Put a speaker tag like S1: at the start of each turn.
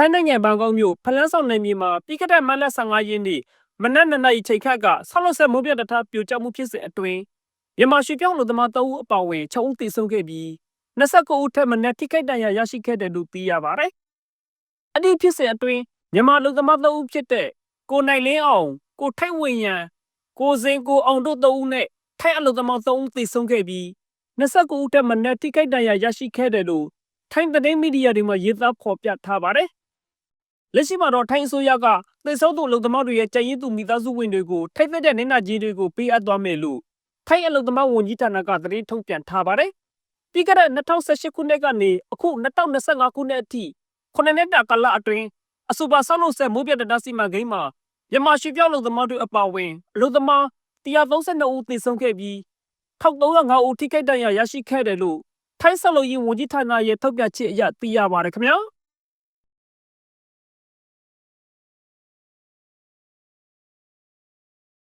S1: ထိုင်းနိုင်ငံဘန်ကောက်မြို့ဖလန်းဆောင်နယ်မြေမှာပြီးခဲ့တဲ့မတ်လ15ရက်နေ့မနက်2နာရီချိန်ခန့်ကဆောက်လုပ်ဆက်မိုးပြတ်တထားပြိုကျမှုဖြစ်စဉ်အတွင်းမြန်မာရွှေပြောင်းလူသမား3ဦးအပါအဝင်6ဦးသေဆုံးခဲ့ပြီး29ဦးထက်မနည်းထိခိုက်ဒဏ်ရာရရှိခဲ့တယ်လို့သိရပါတယ်။အဲ့ဒီဖြစ်စဉ်အတွင်းမြန်မာလူသမား3ဦးဖြစ်တဲ့ကိုနိုင်လင်းအောင်ကိုထိုက်ဝင်းရန်ကိုစင်ကိုအောင်တို့3ဦးနဲ့ထိုက်အလူသမား3ဦးသေဆုံးခဲ့ပြီး29ဦးထက်မနည်းထိခိုက်ဒဏ်ရာရရှိခဲ့တယ်လို့ထိုင်းသတင်းမီဒီယာတွေမှာရေးသားဖော်ပြထားပါတယ်။ လက်ရှိမှာတော့ထိုင်းအစိုးရကသေဆုံးသူအလုံသမားတွေရဲ့ကြံရည်သူမိသားစုဝင်တွေကိုထိုက်သက်တဲ့နင်းနာကြီးတွေကိုပေးအပ်သွားမယ်လို့ထိုင်းအလုံသမားဝန်ကြီးဌာနကသတင်းထုတ်ပြန်ထားပါတယ်။ပြီးခဲ့တဲ့2018ခုနှစ်ကနေအခု2025ခုနှစ်အထိခုနှစ်နှစ်တာကာလအတွင်းအဆိုပါဆောက်လုပ်ဆက်မိုးပြတ်တတားစီမံကိန်းမှာမြန်မာရွှေပြောင်းလုံသမားတွေအပါအဝင်အလုံသမား132ဦးသေဆုံးခဲ့ပြီး1305ဦးထိခိုက်ဒဏ်ရာရရှိခဲ့တယ်လို့ထိုင်းဆောက်လုပ်ရေးဝန်ကြီးဌာနရဲ့ထုတ်ပြန်ချက်အရသိရပါတယ်ခင်ဗျာ။